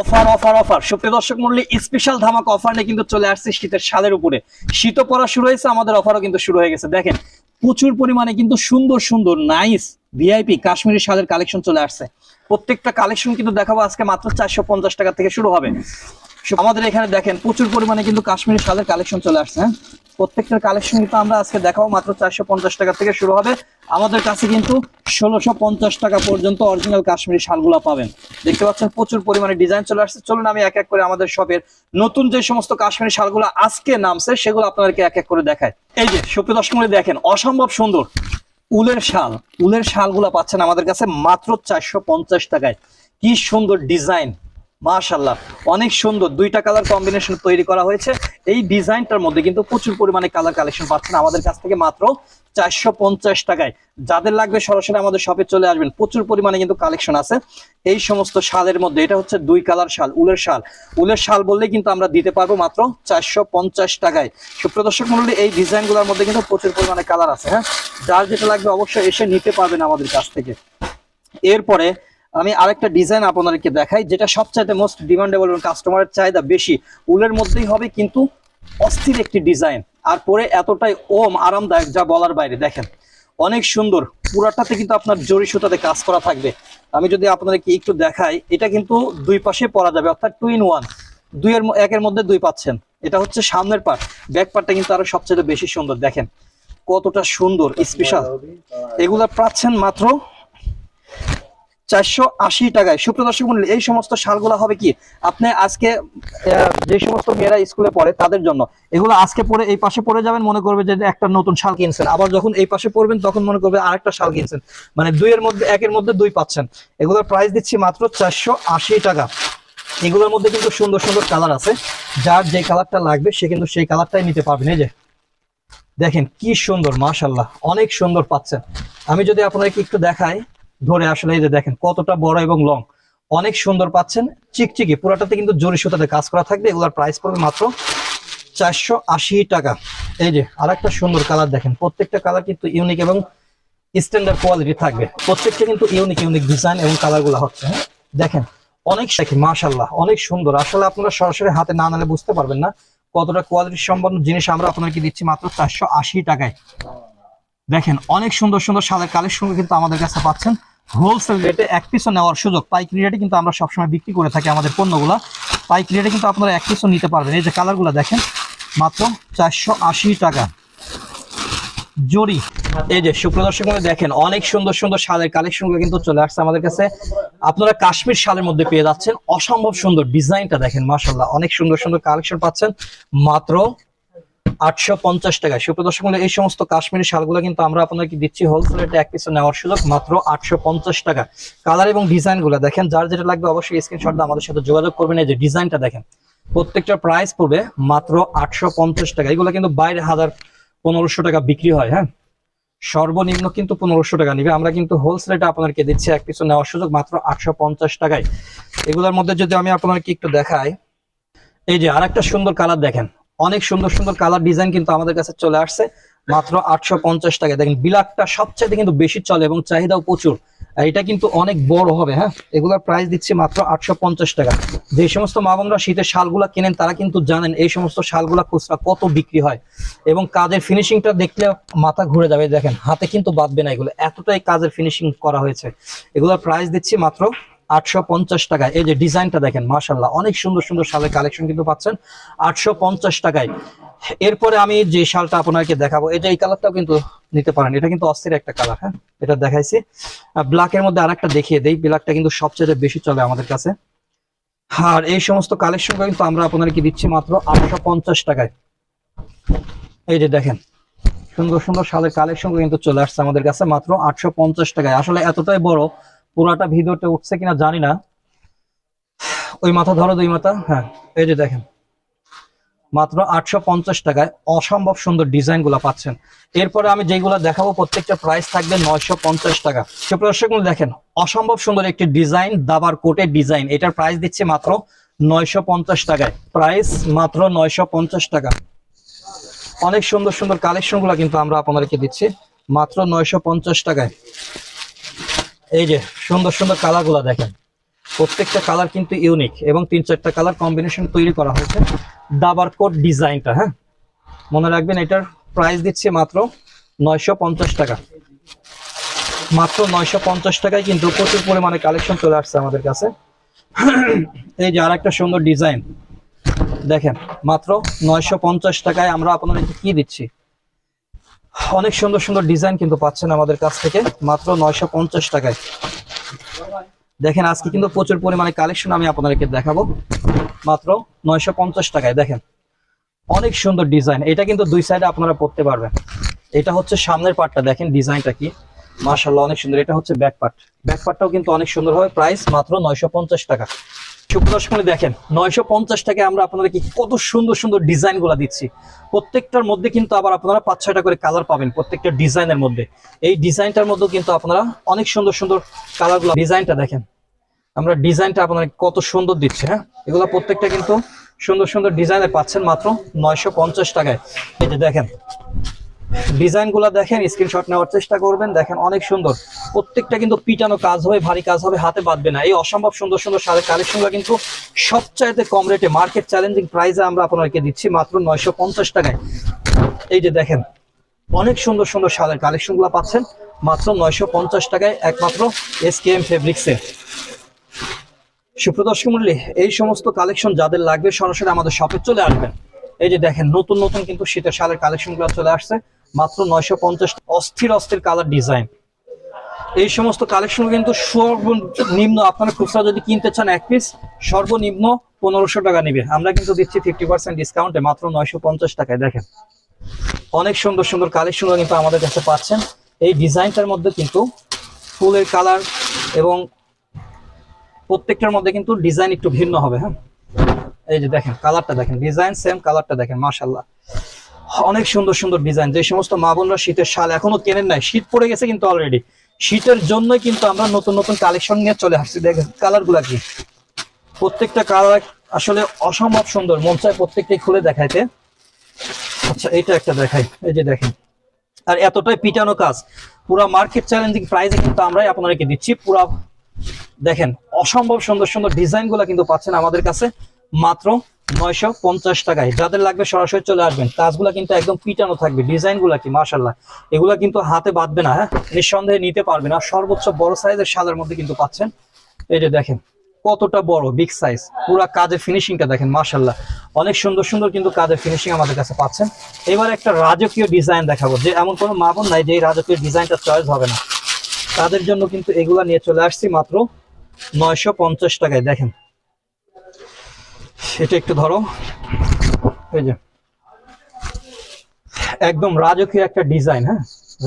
Offer offer offer. সুপ্রিয় দর্শক মন্ডলী স্পেশাল ধামাক অফার নিয়ে কিন্তু চলে আসছে শীতের শালের উপরে। শীত পড়া শুরু হয়েছে, আমাদের অফারও কিন্তু শুরু হয়ে গেছে। দেখেন, প্রচুর পরিমাণে কিন্তু সুন্দর সুন্দর নাইস ভিআইপি কাশ্মীরি শালের কালেকশন চলে আসছে। প্রত্যেকটা কালেকশন কিন্তু দেখাবো আজকে মাত্র চারশো পঞ্চাশ টাকা থেকে শুরু হবে। আমাদের এখানে দেখেন, প্রচুর পরিমাণে কিন্তু কাশ্মীরি শালের কালেকশন চলে আসছে হ্যাঁ? প্রত্যেকটার কালেকশন কিন্তু আমরা আজকে দেখাবো, মাত্র চারশো পঞ্চাশ টাকা থেকে শুরু হবে। আমাদের কাছে কিন্তু ষোলোশো পঞ্চাশ টাকা পর্যন্ত অরিজিনাল কাশ্মীরি শালগুলো পাবেন। দেখতে পাচ্ছেন, প্রচুর পরিমাণে ডিজাইন চলে আসছে। চলুন আমি এক এক করে আমাদের শপের নতুন যে সমস্ত কাশ্মীরি শালগুলো আজকে নামছে, সেগুলো আপনাদেরকে এক এক করে দেখায় এই যে, সুপ্রিয় দর্শক দেখেন, অসম্ভব সুন্দর। উলের শাল, উলের শালগুলো পাচ্ছেন আমাদের কাছে মাত্র চারশো পঞ্চাশ টাকায়। কি সুন্দর ডিজাইন মাশাল্লাহ অনেক সুন্দর। দুইটা কালার কম্বিনেশন তৈরি করা হয়েছে। এই ডিজাইনটার মধ্যে কিন্তু প্রচুর পরিমাণে কালার কালেকশন পাচ্ছেন আমাদের কাছ থেকে মাত্র চারশো পঞ্চাশ টাকায়। যাদের লাগবে সরাসরি আমাদের শপে চলে আসবেন। প্রচুর পরিমাণে কিন্তু কালেকশন আছে। এই সমস্ত শালের মধ্যে, এটা হচ্ছে দুই কালার শাল, উলের শাল। উলের শাল বললে কিন্তু আমরা দিতে পারব মাত্র চারশো পঞ্চাশ টাকায়। সুপ্রদর্শক মন্ডলী এই ডিজাইনগুলোর মধ্যে কিন্তু প্রচুর পরিমাণে কালার আছে হ্যাঁ? যার যেটা লাগবে অবশ্যই এসে নিতে পারবেন আমাদের কাছ থেকে। এরপরে আমি আরেকটা ডিজাইন আপনাদেরকে দেখাই যেটা সবচাইতে মোস্ট ডিমান্ডেবল এবং কাস্টমারের চাহিদা বেশি। উলের মধ্যেই হবে কিন্তু অস্থির একটি ডিজাইন আর পরে এতটাই ওম আরামদায়ক যা বলার বাইরে। দেখেন অনেক সুন্দর। পুরাটাতে কিন্তু আপনার জরি সুতাতে কাজ করা থাকবে। আমি যদি আপনাদেরকে একটু দেখাই এটা কিন্তু দুই পাশে পরা যাবে অর্থাৎ টু ইন ওয়ান দুইয়ের একের মধ্যে দুই পাচ্ছেন। এটা হচ্ছে সামনের পার্ট ব্যাক পার্টটা কিন্তু আরও সবচেয়ে বেশি সুন্দর। দেখেন কতটা সুন্দর স্পেশাল এগুলা পাচ্ছেন মাত্র চারশো আশি টাকায়। সুপ্রদর্শক মন্ডলী, এই সমস্ত শালগুলো হবে কি? আপনি আজকে যে সমস্ত মেয়েরা স্কুলে পড়ে তাদের জন্য, এগুলো আজকে পরে এই পাশে পড়ে যাবেন, মনে করবে যে একটা নতুন শাল কিনছেন। আবার যখন এই পাশে পড়বেন, তখন মনে করবে আরেকটা শাল কিনছেন। মানে দুইয়ের মধ্যে, একের মধ্যে দুই পাচ্ছেন। এগুলোর প্রাইস দিচ্ছি মাত্র চারশো আশি টাকা। এগুলোর মধ্যে কিন্তু সুন্দর সুন্দর কালার আছে। যার যে কালারটা লাগবে, সে কিন্তু সেই কালারটাই নিতে পারবেন এই যে, দেখেন কি সুন্দর মাশাল্লাহ অনেক সুন্দর পাচ্ছেন। আমি যদি আপনাকে একটু দেখাই ধরে আসলে এই যে দেখেন কতটা বড় এবং লং অনেক সুন্দর পাচ্ছেন, চিকচিকি, পুরাটাতে কিন্তু জরি সুতাতে কাজ করা থাকবে, এগুলোর প্রাইস পড়বে মাত্র চারশো আশি টাকা। এই যে আরেকটা সুন্দর কালার দেখেন, প্রত্যেকটা কালার কিন্তু ইউনিক এবং স্ট্যান্ডার্ড কোয়ালিটি থাকবে। প্রত্যেকটা কিন্তু ইউনিক ইউনিক ডিজাইন এবং কালারগুলো হচ্ছে হ্যাঁ? দেখেন, অনেক দেখেন মাশাল্লাহ অনেক সুন্দর। আসলে আপনারা সরাসরি হাতে না নালে বুঝতে পারবেন না কতটা কোয়ালিটি সম্পন্ন জিনিস আমরা আপনাকে দিচ্ছি মাত্র চারশো আশি টাকায়। দেখেন, অনেক সুন্দর সুন্দর সাদের কালেকশন কিন্তু আমাদের কাছে পাচ্ছেন। হোলসেল রেটে এক পিসও নেওয়ার সুযোগ। পাইকারি রেটে কিন্তু আমরা সবসময় বিক্রি করে থাকি আমাদের পণ্যগুলো। পাইকারি রেটে কিন্তু আপনারা এক পিসও নিতে পারবেন। এই যে কালারগুলো দেখেন, মাত্র চারশো আশি টাকা। জরি, এই যে সুপ্রদর্শক দেখেন, অনেক সুন্দর সুন্দর শালের কালেকশনগুলো কিন্তু চলে আসছে আমাদের কাছে। আপনারা কাশ্মীর শালের মধ্যে পেয়ে যাচ্ছেন। অসম্ভব সুন্দর ডিজাইনটা দেখেন মাশাল্লাহ অনেক সুন্দর সুন্দর কালেকশন পাচ্ছেন। মাত্র আটশো পঞ্চাশ টাকা। সুপ্রদর্শক মূল্যে এই সমস্ত কাশ্মীরি শালগুলো কিন্তু আমরা আপনাকে দিচ্ছি হোলসেল রেটে এক পিসে নেওয়ার সুযোগ, মাত্র আটশো পঞ্চাশ টাকা। কালার এবং ডিজাইনগুলো দেখেন, যার যেটা লাগবে অবশ্যই স্ক্রিনশট দিয়ে আমাদের সাথে যোগাযোগ করবেন। এই যে ডিজাইনটা দেখেন প্রত্যেকটার প্রাইস পড়বে মাত্র আটশো পঞ্চাশ টাকা। এগুলো কিন্তু বাইরে হাজার পনেরোশো টাকা বিক্রি হয় হ্যাঁ? সর্বনিম্ন কিন্তু পনেরোশো টাকা নিবে। আমরা কিন্তু হোলসেল রেটে আপনাদেরকে দিচ্ছি এক পিছু নেওয়ার সুযোগ, মাত্র আটশো পঞ্চাশ টাকায়। এগুলোর মধ্যে যদি আমি আপনাদেরকে একটু দেখাই, এই যে আরেকটা সুন্দর কালার দেখেন। অনেক সুন্দর সুন্দর কালার ডিজাইন কিন্তু আমাদের কাছে চলে আসছে। মাত্র আটশো পঞ্চাশ টাকা। দেখেন, বিলাকটা সবচেয়ে কিন্তু বেশি চলে এবং চাহিদাও প্রচুর। এটা কিন্তু অনেক বড় হবে হ্যাঁ? এগুলোর প্রাইস দিচ্ছি মাত্র আটশো পঞ্চাশ টাকা। যে সমস্ত মা বোনরা শীতের শালগুলা কেনেন, তারা কিন্তু জানেন এই সমস্ত শালগুলা খুচরা কত বিক্রি হয়। এবং কাজের ফিনিশিংটা দেখলে মাথা ঘুরে যাবে। দেখেন, হাতে কিন্তু বাঁধবে না এগুলো। এতটাই কাজের ফিনিশিং করা হয়েছে। এগুলোর প্রাইস দিচ্ছি মাত্র আটশো পঞ্চাশ টাকায়। এই যে ডিজাইনটা দেখেন মাশাল্লাহ অনেক সুন্দর সুন্দর শালের কালেকশন কিন্তু পাচ্ছেন। আটশো পঞ্চাশ টাকায়। এরপরে আমি যে শালটা আপনাকে দেখাবো, এটা এই কালারটাও কিন্তু নিতে পারেন। এটা কিন্তু অস্থির একটা কালার হ্যাঁ? এটা দেখাইছি। ব্ল্যাকের মধ্যে আরেকটা দেখিয়ে দেই। ব্ল্যাকটা কিন্তু সবচেয়ে বেশি চলে আমাদের কাছে। আর এই সমস্ত কালেকশন কিন্তু আমরা আপনাদেরকে দিচ্ছি মাত্র আটশো পঞ্চাশ টাকায়। এই যে দেখেন, সুন্দর সুন্দর শালের কালেকশন কিন্তু চলে আসছে আমাদের কাছে মাত্র আটশো পঞ্চাশ টাকায়। আসলে এতটাই বড় পুরাটা ভিডিওতে উঠছে কিনা জানি না। ওই মাথা ধরো দুই মাথা হ্যাঁ এই যে দেখেন। মাত্র আটশো পঞ্চাশ টাকায় অসম্ভব সুন্দর ডিজাইনগুলা পাচ্ছেন। এরপরে আমি যেগুলো দেখাবো, প্রত্যেকটা প্রাইস থাকবে নয়শো পঞ্চাশ টাকা। সুপ্রদর্শক দেখেন, অসম্ভব সুন্দর একটি ডিজাইন দাবার কোটের ডিজাইন এটার প্রাইস দিচ্ছে মাত্র নয়শো পঞ্চাশ টাকায়। প্রাইস মাত্র নয়শো পঞ্চাশ টাকা। অনেক সুন্দর সুন্দর কালেকশনগুলা কিন্তু আমরা আপনাদেরকে দিচ্ছি। মাত্র নয়শো পঞ্চাশ টাকায়। এই যে সুন্দর সুন্দর কালারগুলা দেখেন। প্রত্যেকটা কালার কিন্তু ইউনিক এবং তিন চারটা কালার কম্বিনেশন তৈরি করা হয়েছে। দাবার কোট ডিজাইনটা হ্যাঁ? মনে রাখবেন এটার প্রাইস দিচ্ছি মাত্র নয়শো পঞ্চাশ টাকা। মাত্র নয়শো পঞ্চাশ টাকায় কিন্তু প্রচুর পরিমাণে কালেকশন চলে আসছে আমাদের কাছে। এই যে আর একটা সুন্দর ডিজাইন দেখেন, মাত্র নয়শো পঞ্চাশ টাকায় আমরা আপনাদেরকে কি দিচ্ছি? অনেক সুন্দর সুন্দর ডিজাইন কিন্তু পাচ্ছেন আমাদের কাছ থেকে, মাত্র নয়শো পঞ্চাশ টাকায়। দেখেন, আজকে কিন্তু প্রচুর পরিমাণে কালেকশন আমি আপনাদেরকে দেখাবো, মাত্র নয়শো পঞ্চাশ টাকায়। দেখেন, অনেক সুন্দর ডিজাইন। এটা কিন্তু দুই সাইডে আপনারা পড়তে পারবেন। এটা হচ্ছে সামনের পার্টটা দেখেন ডিজাইনটা কি। মার্শাল্লাহ অনেক সুন্দর। এটা হচ্ছে ব্যাক পার্ট ব্যাক পার্টটাও কিন্তু অনেক সুন্দর হবে প্রাইস মাত্র নয়শো পঞ্চাশ টাকা। সুপ্রদর্শনে দেখেন, নয়শো পঞ্চাশ টাকায় আমরা আপনাদেরকে কত সুন্দর সুন্দর ডিজাইনগুলা দিচ্ছি। প্রত্যেকটার মধ্যে কিন্তু আবার আপনারা পাঁচ ছয়টা করে কালার পাবেন প্রত্যেকটা ডিজাইনের মধ্যে। এই ডিজাইনটার মধ্যেও কিন্তু আপনারা অনেক সুন্দর সুন্দর কালারগুলো ডিজাইনটা দেখেন। আমরা ডিজাইনটা আপনাদের কত সুন্দর দিচ্ছে হ্যাঁ? এগুলো প্রত্যেকটা কিন্তু সুন্দর সুন্দর ডিজাইনে পাচ্ছেন মাত্র নয়শো পঞ্চাশ টাকায়। এই যে দেখেন ডিজাইনগুলা দেখেন স্ক্রিনশট নেওয়ার চেষ্টা করবেন। দেখেন অনেক সুন্দর। প্রত্যেকটা কিন্তু পিটানো কাজ হবে ভারী কাজ হবে, হাতে বাঁধবে না। এই অসম্ভব সুন্দর সুন্দর শাড়ির কালেকশনগুলো কিন্তু সবচাইতে কম রেটে মার্কেট চ্যালেঞ্জিং প্রাইসে আমরা আপনাদেরকে দিচ্ছি মাত্র নয়শো পঞ্চাশ টাকায়। এই যে দেখেন, অনেক সুন্দর সুন্দর শালের কালেকশনগুলো পাচ্ছেন, মাত্র নয়শো পঞ্চাশ টাকায় একমাত্র এস কে এম ফেব্রিক্সে সুপ্রদর্শক মূল্যে এই সমস্ত কালেকশন যাদের লাগবে সরাসরি আমাদের শপে চলে আসবেন। এই যে দেখেন, নতুন নতুন কিন্তু শীতের শালের কালেকশনগুলো চলে আসছে। মাত্র নয়শো পঞ্চাশ অস্থির অস্থির কালার ডিজাইন এই সমস্ত কালেকশন কিন্তু সর্বনিম্ন, আপনারা খুচরা যদি কিনতে চান এক পিস সর্বনিম্ন পনেরোশো টাকা নিবে। আমরা কিন্তু দিচ্ছি ফিফটি পার্সেন্ট ডিসকাউন্টে মাত্র নয়শো পঞ্চাশ টাকায়, দেখেন। অনেক সুন্দর সুন্দর কালেকশন কিন্তু আমাদের কাছে পাচ্ছেন। এই ডিজাইনটার মধ্যে কিন্তু ফুলের কালার এবং প্রত্যেকটার মধ্যে কিন্তু ডিজাইন একটু ভিন্ন হবে হ্যাঁ? এই যে দেখেন কালারটা দেখেন ডিজাইন সেম কালারটা দেখেন মাশাল্লাহ অনেক সুন্দর সুন্দর ডিজাইন যে সমস্ত মা বোনরা শীতের শাল এখনও কেনেন নাই, শীত পড়ে গেছে কিন্তু অলরেডি শীতের জন্যই কিন্তু আমরা নতুন নতুন কালেকশন নিয়ে চলে আসছি। দেখেন কালারগুলা কি। প্রত্যেকটা কালার আসলে অসম্ভব সুন্দর। মন চায় প্রত্যেকটাই খুলে দেখাইতে। আচ্ছা এটা একটা দেখাই। এই যে দেখেন। আর এতটাই পিটানো কাজ। পুরা মার্কেট চ্যালেঞ্জিং প্রাইসে কিন্তু আমরাই আপনাদেরকে দিচ্ছি। পুরা, দেখেন, অসম্ভব সুন্দর সুন্দর ডিজাইনগুলা কিন্তু পাচ্ছেন আমাদের কাছে। মাত্র নয়শো পঞ্চাশ টাকায়। যাদের লাগবে সরাসরি চলে আসবেন। কাজগুলা কিন্তু একদম পিটানো থাকবে। ডিজাইনগুলা কি মার্শাল্লাহ এগুলা কিন্তু হাতে বাঁধবে না হ্যাঁ? নিঃসন্দেহে নিতে পারবেন। আর সর্বোচ্চ বড় সাইজের শালের মধ্যে কিন্তু পাচ্ছেন। এই যে দেখেন, কতটা বড় বিগ সাইজ পুরা কাজের ফিনিশিংটা দেখেন মার্শাল্লাহ অনেক সুন্দর সুন্দর কিন্তু কাজের ফিনিশিং আমাদের কাছে পাচ্ছেন। এবার একটা রাজকীয় ডিজাইন দেখাবো। যে এমন কোনো মা বোন নাই যে এই রাজকীয় ডিজাইনটা চয়েস হবে না। তাদের জন্য কিন্তু এগুলা নিয়ে চলে আসছি মাত্র নয়শো পঞ্চাশ টাকায়। দেখেন এটা একটু ধরো। এই যে। একদম রাজকীয় একটা ডিজাইন হ্যাঁ?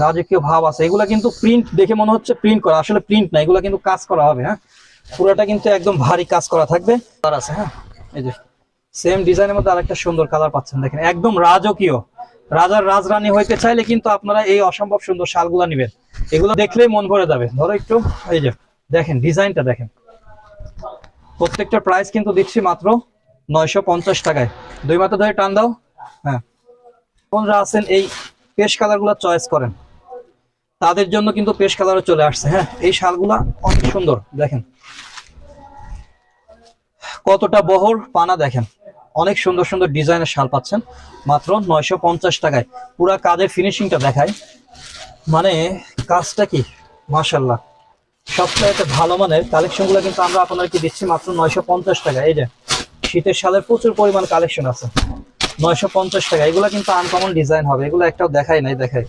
রাজকীয় ভাব আছে। এগুলা কিন্তু প্রিন্ট দেখে মনে হচ্ছে প্রিন্ট করা। আসলে প্রিন্ট না, এগুলা কিন্তু কাজ করা হবে হ্যাঁ? পুরোটা কিন্তু একদম ভারী কাজ করা থাকবে। তার আছে হ্যাঁ? এই যে। সেম ডিজাইনের মধ্যে আরেকটা সুন্দর কালার পাচ্ছেন, দেখেন। একদম রাজকীয়। রাজার রাজরানী হইতে চাইলে কিন্তু আপনারা এই অসম্ভব সুন্দর শালগুলা নেবেন। এগুলো দেখলেই মন ভরে যাবে। ধরো একটু, এই যে। দেখেন, ডিজাইনটা দেখেন। প্রত্যেকটা প্রাইস কিন্তু দিচ্ছি মাত্র নয়শো পঞ্চাশ টাকায়। দুই মাথা ধরে টান দাও। হ্যাঁ। আছেন এই পেশ কালারগুলো চয়েস করেন। তাদের জন্য কিন্তু পেশ কালারও চলে আসছে। হ্যাঁ এই শালগুলা অনেক সুন্দর, দেখেন। কতটা বহর পানা, দেখেন। অনেক সুন্দর সুন্দর ডিজাইনের শাল পাচ্ছেন। মাত্র নয়শো পঞ্চাশ টাকায়। পুরা কাজের ফিনিশিংটা দেখায় মানে কাজটা কি? মাশাল্লাহ সবচেয়ে একটা ভালো মানের কালেকশনগুলো কিন্তু আমরা আপনাদেরকে দিচ্ছি মাত্র নয়শো পঞ্চাশ টাকা এই যে শীতের শালের প্রচুর পরিমাণ কালেকশন আছে। নয়শো পঞ্চাশ টাকা। এগুলো কিন্তু আনকমন ডিজাইন হবে। এগুলো একটাও দেখাই নাই, দেখাই।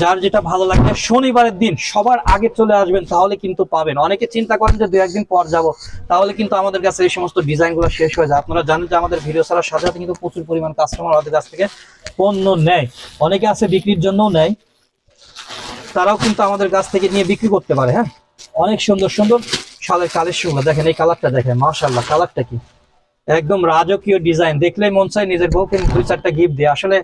যার যেটা ভালো লাগবে, শনিবারের দিন সবার আগে চলে আসবেন, তাহলে কিন্তু পাবেন। অনেকে চিন্তা করেন যে দু একদিন পর যাব, তাহলে কিন্তু আমাদের কাছে এই সমস্ত ডিজাইনগুলো শেষ হয়ে যায়। আপনারা জানেন যে আমাদের ভিডিও ছাড়ার সাথে সাথে কিন্তু প্রচুর পরিমাণ কাস্টমার আমাদের কাছ থেকে পণ্য নেয়। অনেকে আছে বিক্রির জন্যও নেয়। তারাও কিন্তু আমাদের কাছ থেকে নিয়ে বিক্রি করতে পারে হ্যাঁ? অনেক সুন্দর সুন্দর শালের কালেকশন দেখেন এই কালারটা দেখেন মার্শাল্লাহ কালারটা কি? একদম রাজকীয় ডিজাইন দেখলেই মন চায় নিজের বউকে দুই চারটা গিফট দিয়ে। আসলে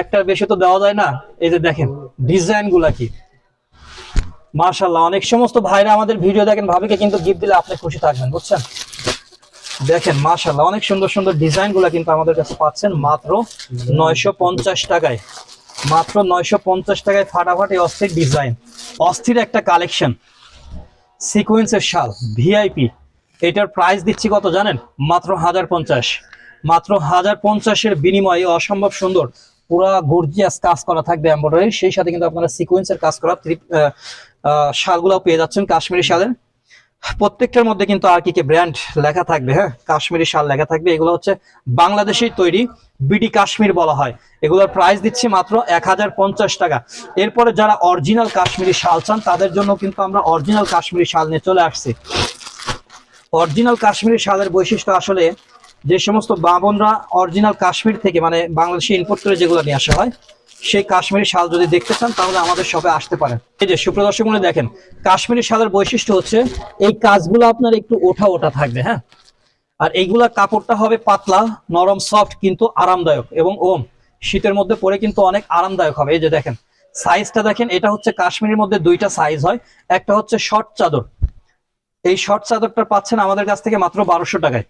একটার বেশি তো দেওয়া যায় না। এই যে দেখেন ডিজাইনগুলা কি? মার্শাল্লাহ অনেক সমস্ত ভাইরা আমাদের ভিডিও দেখেন, ভাবিকে কিন্তু গিফট দিলে আপনি খুশি থাকবেন, বুঝছেন? দেখেন মার্শাল্লাহ অনেক সুন্দর সুন্দর ডিজাইনগুলা কিন্তু আমাদের কাছে পাচ্ছেন মাত্র নয়শো পঞ্চাশ টাকায়। মাত্র নয়শো পঞ্চাশ টাকায় ফাটাফাটি অস্থির ডিজাইন অস্থির একটা কালেকশন সিকোয়েন্সের শাল ভিআইপি এটার প্রাইস দিচ্ছি কত জানেন? মাত্র হাজার পঞ্চাশ। মাত্র হাজার পঞ্চাশের বিনিময়ে অসম্ভব সুন্দর, পুরা গর্জিয়াস কাজ করা থাকবে এমব্রয়ডারি সেই সাথে কিন্তু আপনারা সিকোয়েন্সের কাজ করা শালগুলাও পেয়ে যাচ্ছেন কাশ্মীরি শালের। প্রত্যেকটার মধ্যে কিন্তু আর কি কি ব্র্যান্ড লেখা থাকবে হ্যাঁ? কাশ্মীরি শাল লেখা থাকবে। এগুলো হচ্ছে বাংলাদেশেই তৈরি বিডি কাশ্মীর বলা হয়। এগুলোর প্রাইস দিচ্ছি মাত্র এক হাজার পঞ্চাশ টাকা। এরপরে যারা অরিজিনাল কাশ্মীরি শাল চান, তাদের জন্য কিন্তু আমরা অরিজিনাল কাশ্মীরি শাল নিয়ে চলে আসছি। অরিজিনাল কাশ্মীরি শালের বৈশিষ্ট্য আসলে যে সমস্ত বামনরা অরিজিনাল কাশ্মীর থেকে মানে বাংলাদেশে ইম্পোর্ট করে যেগুলো নিয়ে আসা হয়, সেই কাশ্মীরি শাল যদি দেখতে চান, তাহলে আমাদের শপে আসতে পারেন। এই যে সুপ্রদর্শক মনে দেখেন, কাশ্মীরি শালের বৈশিষ্ট্য হচ্ছে এই কাজগুলো আপনার একটু ওঠা ওঠা থাকবে হ্যাঁ? আর এইগুলা কাপড়টা হবে পাতলা, নরম সফট কিন্তু আরামদায়ক এবং ওম। শীতের মধ্যে পরে কিন্তু অনেক আরামদায়ক হবে। এই যে দেখেন সাইজটা দেখেন, এটা হচ্ছে কাশ্মীরের মধ্যে দুইটা সাইজ হয়। একটা হচ্ছে শর্ট চাদর এই শর্ট চাদরটা পাচ্ছেন আমাদের কাছ থেকে মাত্র বারোশো টাকায়।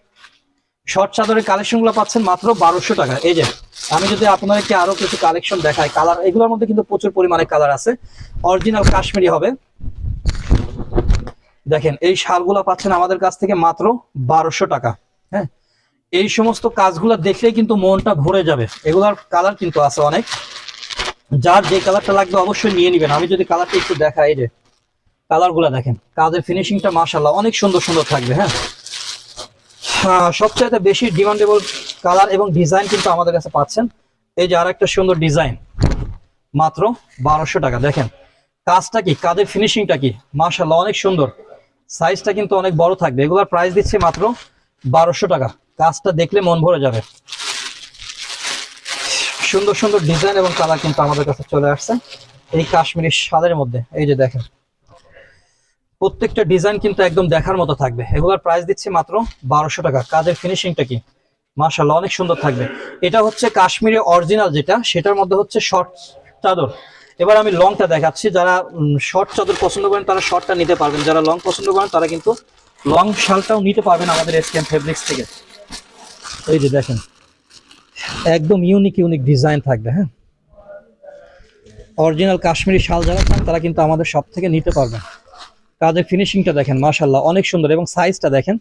শর্ট চাদরের কালেকশনগুলো পাচ্ছেন মাত্র বারোশো টাকা। এই যে, আমি যদি আপনাদেরকে আরও কিছু কালেকশন দেখাই কালার এগুলোর মধ্যে কিন্তু প্রচুর পরিমাণে কালার আছে। অরিজিনাল কাশ্মীরি হবে। দেখেন, এই শালগুলো পাচ্ছেন আমাদের কাছ থেকে মাত্র বারোশো টাকা। হ্যাঁ এই সমস্ত কাজগুলো দেখলেই কিন্তু মনটা ভরে যাবে। এগুলার কালার কিন্তু আছে অনেক। যার যে কালারটা লাগবে অবশ্যই নিয়ে নেবেন। আমি যদি কালারটা একটু দেখাই, এই যে কালারগুলো দেখেন। কাজের ফিনিশিংটা মাশাল্লাহ অনেক সুন্দর সুন্দর থাকবে হ্যাঁ? সবচাইতে বেশি ডিমান্ডেবল কালার এবং ডিজাইন কিন্তু আমাদের কাছে পাচ্ছেন। এই যে আর একটা সুন্দর ডিজাইন মাত্র বারোশো টাকা, দেখেন। কাজটা কি? কাজের ফিনিশিংটা কি? মাশাল্লাহ অনেক সুন্দর। সাইজটা কিন্তু অনেক বড় থাকবে। এগুলোর প্রাইস দিচ্ছে মাত্র বারোশো টাকা। কাজটা দেখলে মন ভরে যাবে। সুন্দর সুন্দর ডিজাইন এবং কালার কিন্তু আমাদের কাছে চলে আসছে। এই কাশ্মীরি শালের মধ্যে। এই যে দেখেন। প্রত্যেকটা ডিজাইন কিন্তু একদম দেখার মতো থাকবে। এগুলোর প্রাইস দিচ্ছি মাত্র বারোশো টাকা। কাজের ফিনিশিংটা কি? মার্শাল অনেক সুন্দর থাকবে। এটা হচ্ছে কাশ্মীরে অরিজিনাল যেটা, সেটার মধ্যে হচ্ছে শর্ট চাদর। এবার আমি লংটা দেখাচ্ছি। যারা শর্ট চাদর পছন্দ করেন, তারা শর্টটা নিতে পারবেন। যারা লং পছন্দ করেন, তারা কিন্তু লং শালটাও নিতে পারবেন আমাদের এসকেম ফেব্রিক্স থেকে। এই যে দেখেন, একদম ইউনিক ইউনিক ডিজাইন থাকবে হ্যাঁ? অরিজিনাল কাশ্মীরি শাল যারা তারা কিন্তু আমাদের সব থেকে নিতে পারবেন। কাজের ফিনিশিংটা দেখেন মাশাল্লাহ অনেক সুন্দর এবং সাইজটা দেখেন,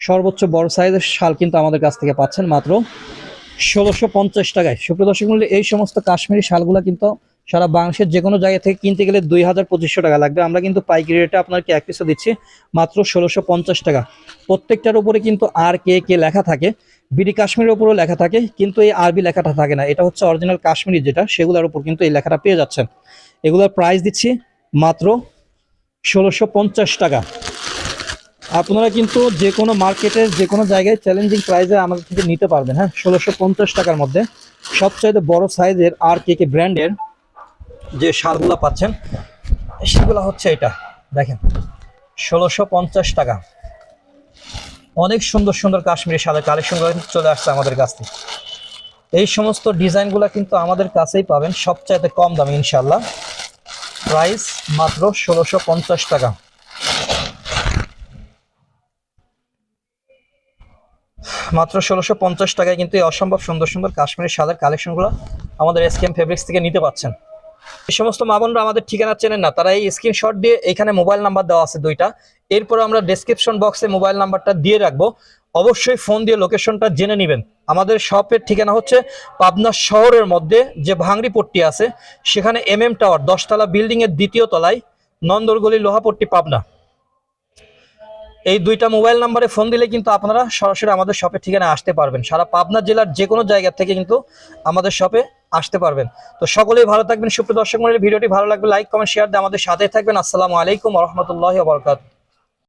সর্বোচ্চ বড় সাইজের শাল কিন্তু আমাদের কাছ থেকে পাচ্ছেন মাত্র ষোলোশো পঞ্চাশ টাকায়। সুপ্রদর্শক মূল্যে এই সমস্ত কাশ্মীরি শালগুলো কিন্তু সারা বাংলাদেশের যে কোনো জায়গা থেকে কিনতে গেলে দুই হাজার পঁচিশশো টাকা লাগবে। আমরা কিন্তু পাইকারি রেটে আপনাকে এক পিসও দিচ্ছি, মাত্র ষোলোশো পঞ্চাশ টাকা। প্রত্যেকটার উপরে কিন্তু আর কে কে লেখা থাকে বিডি কাশ্মীরের উপরেও লেখা থাকে, কিন্তু এই আরবি লেখাটা থাকে না। এটা হচ্ছে অরিজিনাল কাশ্মীরি যেটা, সেগুলোর উপর কিন্তু এই লেখাটা পেয়ে যাচ্ছেন। এগুলোর প্রাইস দিচ্ছি মাত্র ষোলোশো পঞ্চাশ টাকা। আপনারা কিন্তু যে কোনো মার্কেটের যে কোনো জায়গায় চ্যালেঞ্জিং প্রাইসে আমাদের থেকে নিতে পারবেন হ্যাঁ? ষোলোশো পঞ্চাশ টাকার মধ্যে সবচাইতে বড় সাইজের আর কে কে ব্র্যান্ডের যে শালগুলো পাচ্ছেন, সেগুলো হচ্ছে এটা। দেখেন, ষোলোশো পঞ্চাশ টাকা। অনেক সুন্দর সুন্দর কাশ্মীরি শালের কালেকশনগুলো চলে আসছে আমাদের কাছ থেকে। এই সমস্ত ডিজাইনগুলো কিন্তু আমাদের কাছেই পাবেন সবচাইতে কম দামে ইনশাল্লাহ প্রাইস মাত্র ষোলোশো পঞ্চাশ টাকা। মাত্র ষোলোশো পঞ্চাশ টাকায় কিন্তু এই অসম্ভব সুন্দর সুন্দর কাশ্মীরি শালের কালেকশনগুলো আমাদের এসকেম ফেব্রিক্স থেকে নিতে পাচ্ছেন। এই সমস্ত মা বোনরা আমাদের ঠিকানা চেনেন না, তারা এই স্ক্রিনশট দিয়ে এখানে মোবাইল নাম্বার দেওয়া আছে দুইটা। এরপর আমরা ডেসক্রিপশন বক্সে মোবাইল নাম্বারটা দিয়ে রাখব। অবশ্যই ফোন দিয়ে লোকেশনটা জেনে নেবেন। আমাদের শপের ঠিকানা হচ্ছে পাবনা শহরের মধ্যে যে ভাঙড়ি পট্টি আছে, সেখানে এম এম টাওয়ার দশতলা বিল্ডিং এর দ্বিতীয় তলায় নন্দরগলি লোহাপট্টি পাবনা। এই দুইটা মোবাইল নাম্বারে ফোন দিলে কিন্তু আপনারা সরাসরি আমাদের শপের ঠিকানা আসতে পারবেন। সারা পাবনা জেলার যে কোনো জায়গা থেকে কিন্তু আমাদের শপে আসতে পারবেন। তো সকলেই ভালো থাকবেন, সুপ্রিয় দর্শক মন্ডলী ভিডিওটি ভালো লাগবে লাইক কমেন্ট শেয়ার দিয়ে আমাদের সাথে থাকবেন। আসসালামু আলাইকুম রহমতুল্লাহ বরকাত